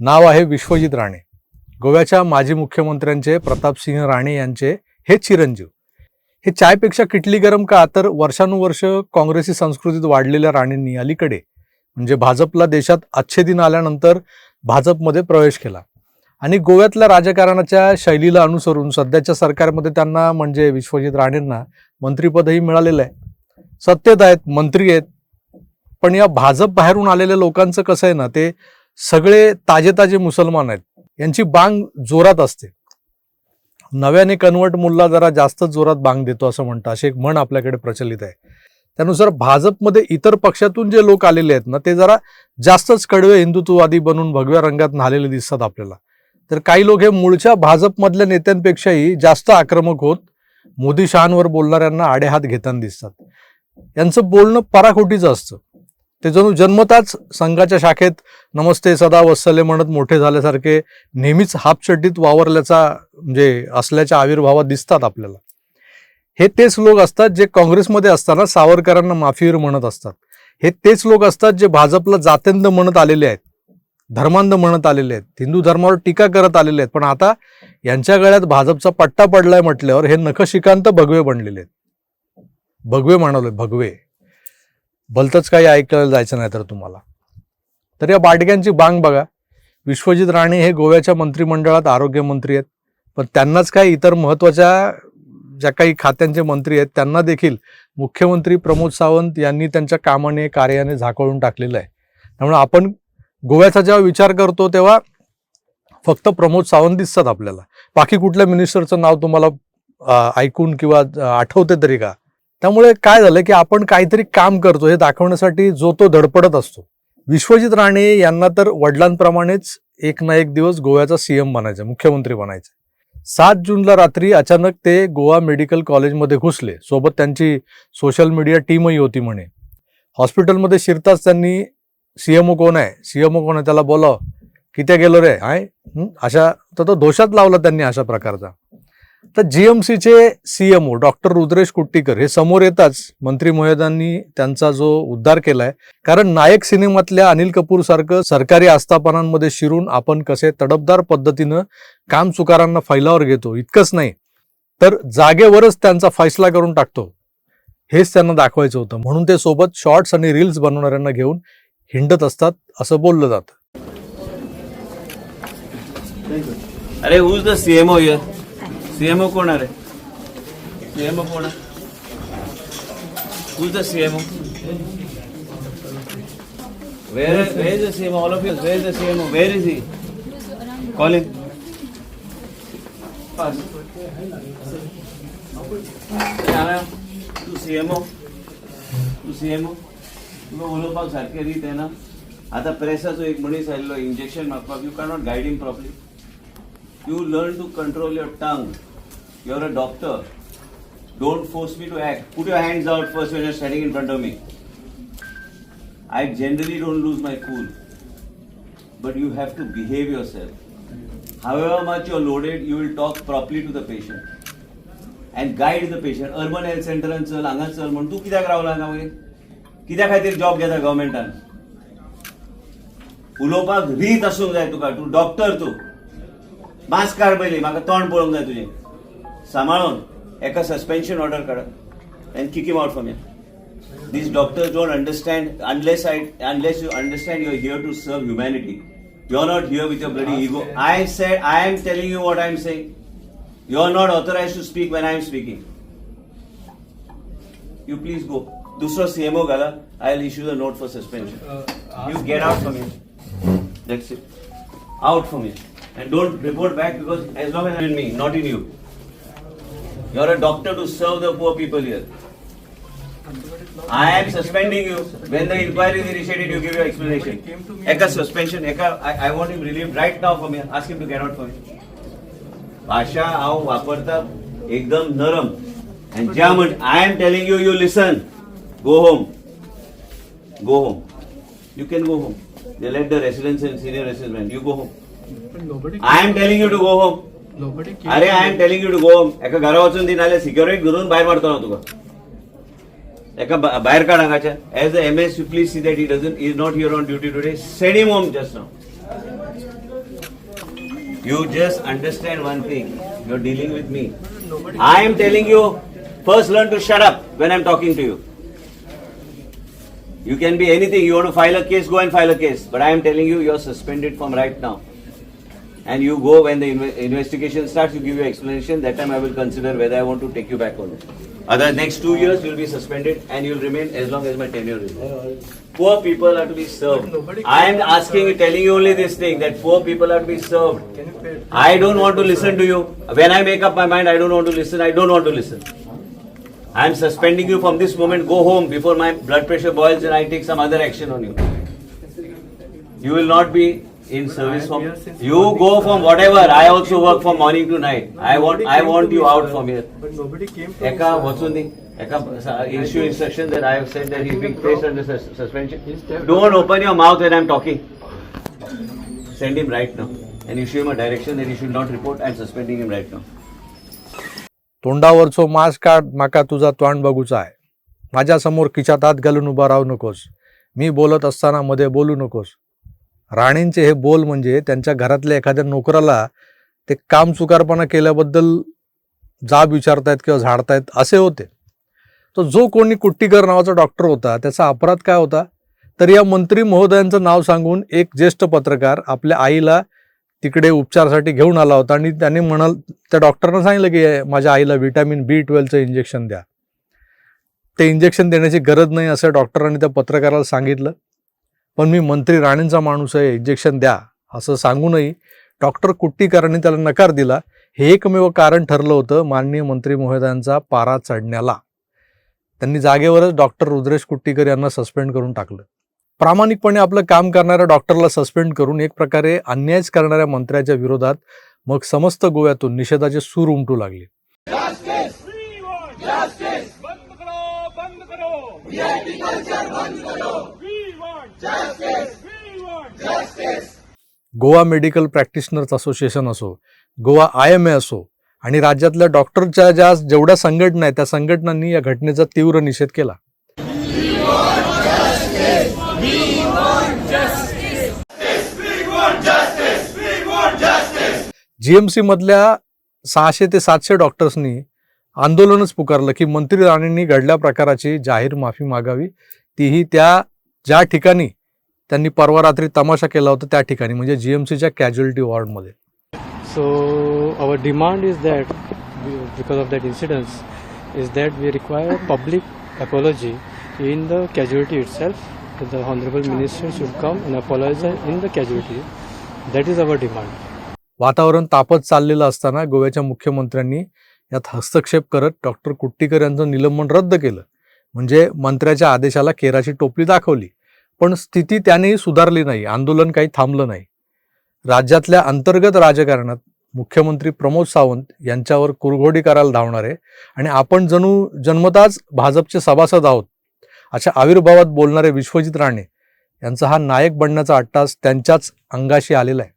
नाव आहे विश्वजित राणे. गोव्याच्या माजी मुख्यमंत्र्यांचे प्रतापसिंह राणे यांचे हे चिरंजीव. हे चायपेक्षा किटली गरम का तर वर्षानुवर्ष काँग्रेसी संस्कृतीत वाढलेल्या राणेंनी अलीकडे म्हणजे भाजपला देशात अच्छे दिन आल्यानंतर भाजपमध्ये प्रवेश केला. आणि गोव्यातल्या राजकारणाच्या शैलीला अनुसरून सध्याच्या सरकारमध्ये त्यांना म्हणजे विश्वजित राणेंना मंत्रिपदही मिळालेलं आहे. सत्तेत आहेत मंत्री आहेत. पण या भाजप बाहेरून आलेल्या लोकांचं कसं आहे ना ते सगळे ताजे ताजे मुसलमान आहेत. यांची बांग जोरात असते. नव्याने कन्वर्ट मुल्ला जरा जास्त जोरात बांग देतो असं म्हणतं अशी एक म्हण आपल्याकडे प्रचलित आहे. त्यानुसार भाजपमध्ये इतर पक्षातून जे लोक आलेले आहेत ना ते जरा जास्तच कडवे हिंदुत्ववादी बनून भगव्या रंगात न्हालेले दिसतात आपल्याला. तर काही लोक हे मूळच्या भाजपमधल्या नेत्यांपेक्षाही जास्त आक्रमक होत मोदी शहांवर बोलणाऱ्यांना आडेहात घेताना दिसतात. यांचं बोलणं पराखोटीचं असतं. ते जणू जन्मताच संघाच्या शाखेत नमस्ते सदा वत्सले म्हणत मोठे झाल्यासारखे नेहमीच हापचड्डीत वावरल्याचा म्हणजे असल्याच्या आविर्भावात दिसतात आपल्याला. हे तेच लोक असतात जे काँग्रेसमध्ये असताना सावरकरांना माफीवर म्हणत असतात. हे तेच लोक असतात जे भाजपला जातेंद म्हणत आलेले आहेत धर्मांध म्हणत आलेले आहेत हिंदू धर्मावर टीका करत आलेले आहेत. पण आता यांच्या गळ्यात भाजपचा पट्टा पडलाय म्हटल्यावर हे नखशिकांत भगवे बनलेले आहेत. भगवे म्हणाले भगवे. भलतंच काही ऐकायला जायचं नाही तर तुम्हाला. तर या बाटक्यांची बांग बघा. विश्वजित राणे हे गोव्याच्या मंत्रिमंडळात आरोग्यमंत्री आहेत. पण त्यांनाच काही इतर महत्त्वाच्या ज्या काही खात्यांचे मंत्री आहेत त्यांना देखील मुख्यमंत्री प्रमोद सावंत यांनी त्यांच्या कामाने कार्याने झाकळून टाकलेलं आहे. त्यामुळे आपण गोव्याचा जेव्हा विचार करतो तेव्हा फक्त प्रमोद सावंत दिसतात आपल्याला. बाकी कुठल्या मिनिस्टरचं नाव तुम्हाला ऐकून किंवा आठवते तरी का? त्यामुळे काय झालं की आपण काहीतरी काम करतो हे दाखवण्यासाठी जो तो धडपडत असतो. विश्वजित राणे यांना तर वडिलांप्रमाणेच एक ना एक दिवस गोव्याचा सीएम बनायचं मुख्यमंत्री बनायचं सात जूनला रात्री अचानक ते गोवा मेडिकल कॉलेजमध्ये घुसले. सोबत त्यांची सोशल मीडिया टीमही होती म्हणे. हॉस्पिटलमध्ये शिरताच त्यांनी सीएमओ कोण आहे? सीएमओ कोण आहे? त्याला बोलाव. किती गेलो रे? आय? अशा तर तो दोषात लावला त्यांनी अशा प्रकारचा. तर जीएमसीचे सीएमओ डॉक्टर रुद्रेश कुट्टीकर हे समोर येताच मंत्री महोदयांनी त्यांचा जो उद्धार केलाय. कारण नायक सिनेमातल्या अनिल कपूर सारखं सरकारी आस्थापनांमध्ये शिरून आपण कसे तडपदार पद्धतीनं काम चुकारांना फैलावर घेतो इतकंच नाही. तर जागेवरच त्यांचा फैसला करून टाकतो. हेच त्यांना दाखवायचं होतं. म्हणून ते सोबत शॉर्ट्स आणि रील्स बनवणाऱ्यांना घेऊन हिंडत असतात असं बोललं जातं. अरे द सीएमओ सीएमओ कोण आहे सीएमओ कोण आहे the CMO where where is the CMO all of you where is the CMO where is he calling pass Tu CMO तू सीएमओ तुका उलोवपाक सारखें रीत येना आतां प्रेसाचो एक मनीस आयिल्लो इंजेक्शन मागपाक you cannot guide him properly you learn to control your tongue You're a doctor. Don't force me to act. Put your hands out first when you're standing in front of me. I generally don't lose my cool. But you have to behave yourself. However much you're loaded, you will talk properly to the patient. And guide the patient. Urban health center चल हांगा चल म्हण तूं कित्याक रावला हांगा मागीर कित्या खातीर जॉब घेता गव्हर्मेंटान उलोवपाक रीत आसूंक जाय तुका तूं डॉक्टर तूं मास्क काड पयली म्हाका तोंड पळोवंक जाय तुजें सांबाळून एका suspension order card and kick him out from here these doctors don't understand unless I unless you understand you are here to serve humanity you are not here with your bloody ego I said I am telling you what I am saying you are not authorise to speak when I am speaking you please go दुसरो CMO घाला I will issue the note for suspension you get out from here That's it. Out from here. And don't report back because as long as in me, not in you. You're a doctor to serve the poor people here. I am suspending you. When the inquiry is initiated, you give your explanation. Eka suspension, Eka, I, I want him relieved right now from here. Ask him to get out from here. भाषा हांव वापरता एकदम नरम and ज्या म्हण I am telling you you listen go home go home you can go home they let the residents and senior residents you go home But nobody, I am telling you to go home. nobody came. अरे I am telling you to go home एका घरा वचून दी नाल्यार security धरून भायर मारतो ना तुका एका भा- भायर काड हांगाच्या as uh M S U please see that he doesn't is not here on duty today send him home just now You just understand one thing. You're dealing with me. I am telling you, first learn to shut up when I'm talking to you. You can be anything. You want to file a case, go and file a case. But I am telling you, you're suspended from right now. And you go when the inve- investigation starts, you give your explanation. That time I will consider whether I want to take you back or not. Other next two years, you'll be suspended and you'll remain as long as my tenure is. Poor people are to be served. I am asking telling you only this thing that poor people are to be served. Can you pay? I don't want to listen to you. When I make up my mind, I don't want to listen. I don't want to listen. I am suspending you from this moment. Go home before my blood pressure boils and I take some other action on you. You will not be in service from. You go from whatever. I also work from morning to night. I want. I want you out from here. But nobody came to. Eka sir. Watsundi. Eka uh, issue instruction that I have said that he's being placed under sus- suspension. Don't open your mouth when I'm talking. Send him right now and issue him a direction that he should not report. I'm suspending him right now. तोंडावरचो mask काढ माका तुझा तोंड बघूचा आहे माझ्यासमोर खिशात हात घालून उभा राहू नकोस मी बोलत असताना मध्ये बोलू नकोस राणेंचे हे बोल म्हणजे त्यांच्या घरातल्या एखाद्या नोकराला ते काम चुकारपणा केल्याबद्दल जाब विचारतायत किंवा झाडतायत असे होते. तो जो कोणी कुट्टीकर नावाचा डॉक्टर होता त्याचा अपराध काय होता? तर या मंत्री महोदयांचं नाव सांगून एक ज्येष्ठ पत्रकार आपल्या आईला तिकडे उपचारासाठी घेऊन आला होता आणि त्याने म्हणाल त्या डॉक्टरनं सांगितलं की माझ्या आईला व्हिटॅमिन बी ट्वेल्वचं इंजेक्शन द्या. ते इंजेक्शन देण्याची गरज नाही असं डॉक्टरांनी त्या पत्रकाराला सांगितलं. पण मी मंत्री राणेंचा माणूस आहे इंजेक्शन द्या असं सांगूनही डॉक्टर कुट्टीकरांनी त्याला नकार दिला. हे एकमेव कारण ठरलं होतं माननीय मंत्री महोदयांचा पारा चढण्याला. त्यांनी जागेवरच डॉक्टर रुद्रेश कुट्टीकर यांना सस्पेंड करून टाकलं. प्रामाणिकपणे आपलं काम करणाऱ्या डॉक्टरला सस्पेंड करून एक प्रकारे अन्यायच करणाऱ्या मंत्र्याच्या विरोधात मग समस्त गोव्यातून निषेधाचे सूर उमटू लागले. बंद करो! गोवा मेडिकल प्रॅक्टिशनर्स असोसिएशन असो गोवा आय एम ए असो आणि राज्यातल्या डॉक्टरच्या ज्या जेवढ्या संघटना आहेत त्या संघटनांनी या घटनेचा तीव्र निषेध केला. जीएमसी मधल्या सहाशे ते सातशे डॉक्टर्सनी आंदोलनच पुकारलं की मंत्री राणेंनी घडल्या प्रकाराची जाहीर माफी मागावी. तीही त्या ज्या ठिकाणी त्यांनी परवा रात्री तमाशा केला होता त्या ठिकाणी म्हणजे जी एम सीच्या casualty वॉर्डमध्ये. So our demand is that because of that incidence is that we require public apology in the casualty itself the honourable minister should come in apologise in the casualty that is our demand वातावरण तापत चाललेलं असताना गोव्याच्या मुख्यमंत्र्यांनी यात हस्तक्षेप करत doctor Kuttikar यांचं निलंबन रद्द केलं. म्हणजे मंत्र्याच्या आदेशाला केराची टोपली दाखवली. पण स्थिती त्यानेही सुधारली नाही. आंदोलन काही थांबलं नाही. राज्यातल्या अंतर्गत राजकारणात मुख्यमंत्री प्रमोद सावंत यांच्यावर कुरघोडी करायला धावणारे आणि आपण जणू जन्मताच भाजपचे सभासद आहोत अशा आविर्भावात बोलणारे विश्वजित राणे यांचा हा नायक बनण्याचा अट्टास त्यांच्याच अंगाशी आलेला आहे.